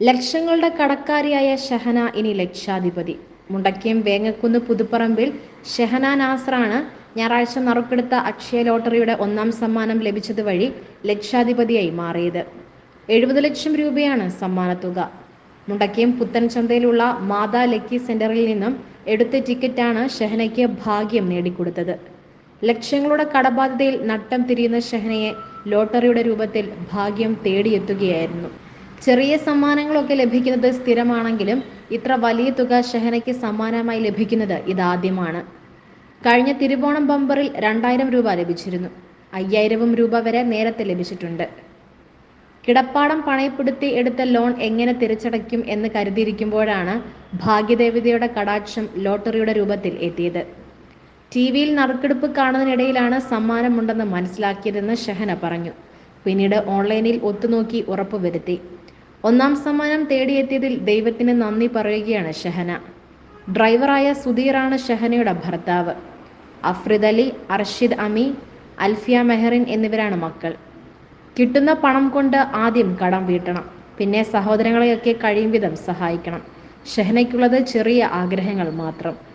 ലക്ഷങ്ങളുടെ കടക്കാരിയായ ഷഹന ഇനി ലക്ഷാധിപതി. മുണ്ടക്കയം വേങ്ങക്കുന്ന് പുതുപ്പറമ്പിൽ ഷെഹന നാസറാണ് ഞായറാഴ്ച നറുക്കെടുത്ത അക്ഷയ ലോട്ടറിയുടെ ഒന്നാം സമ്മാനം ലഭിച്ചത് വഴി ലക്ഷാധിപതിയായി മാറിയത്. എഴുപത് ലക്ഷം രൂപയാണ് സമ്മാനത്തുക. മുണ്ടക്കയം പുത്തൻചന്തയിലുള്ള മാതാ ലക്കി സെന്ററിൽ നിന്നും എടുത്ത ടിക്കറ്റാണ് ഷെഹനയ്ക്ക് ഭാഗ്യം നേടിക്കൊടുത്തത്. ലക്ഷങ്ങളുടെ കടബാധ്യതയിൽ നട്ടം തിരിയുന്ന ഷെഹനയെ ലോട്ടറിയുടെ രൂപത്തിൽ ഭാഗ്യം തേടിയെത്തുകയായിരുന്നു. ചെറിയ സമ്മാനങ്ങളൊക്കെ ലഭിക്കുന്നത് സ്ഥിരമാണെങ്കിലും ഇത്ര വലിയ തുക ഷെഹനയ്ക്ക് സമ്മാനമായി ലഭിക്കുന്നത് ഇതാദ്യമാണ്. കഴിഞ്ഞ തിരുവോണം ബമ്പറിൽ രണ്ടായിരം രൂപ ലഭിച്ചിരുന്നു. അയ്യായിരവും രൂപ വരെ നേരത്തെ ലഭിച്ചിട്ടുണ്ട്. കിടപ്പാടം പണയപ്പെടുത്തി എടുത്ത ലോൺ എങ്ങനെ തിരിച്ചടയ്ക്കും എന്ന് കരുതിയിരിക്കുമ്പോഴാണ് ഭാഗ്യദേവതയുടെ കടാക്ഷം ലോട്ടറിയുടെ രൂപത്തിൽ എത്തിയത്. ടി വിയിൽ നറുക്കെടുപ്പ് കാണുന്നതിനിടയിലാണ് സമ്മാനമുണ്ടെന്ന് മനസ്സിലാക്കിയതെന്ന് ഷെഹന പറഞ്ഞു. പിന്നീട് ഓൺലൈനിൽ ഒത്തുനോക്കി ഉറപ്പുവരുത്തി. ഒന്നാം സമ്മാനം തേടിയെത്തിയതിൽ ദൈവത്തിന് നന്ദി പറയുകയാണ് ഷഹന. ഡ്രൈവറായ സുധീറാണ് ഷഹനയുടെ ഭർത്താവ്. അഫ്രിദ് അലി അർഷിദ് അമി അൽഫിയ മെഹറിൻ എന്നിവരാണ് മക്കൾ. കിട്ടുന്ന പണം കൊണ്ട് ആദ്യം കടം വീട്ടണം. പിന്നെ സഹോദരങ്ങളെയൊക്കെ കഴിയും വിധം സഹായിക്കണം. ഷഹനയ്ക്കുള്ളത് ചെറിയ ആഗ്രഹങ്ങൾ മാത്രം.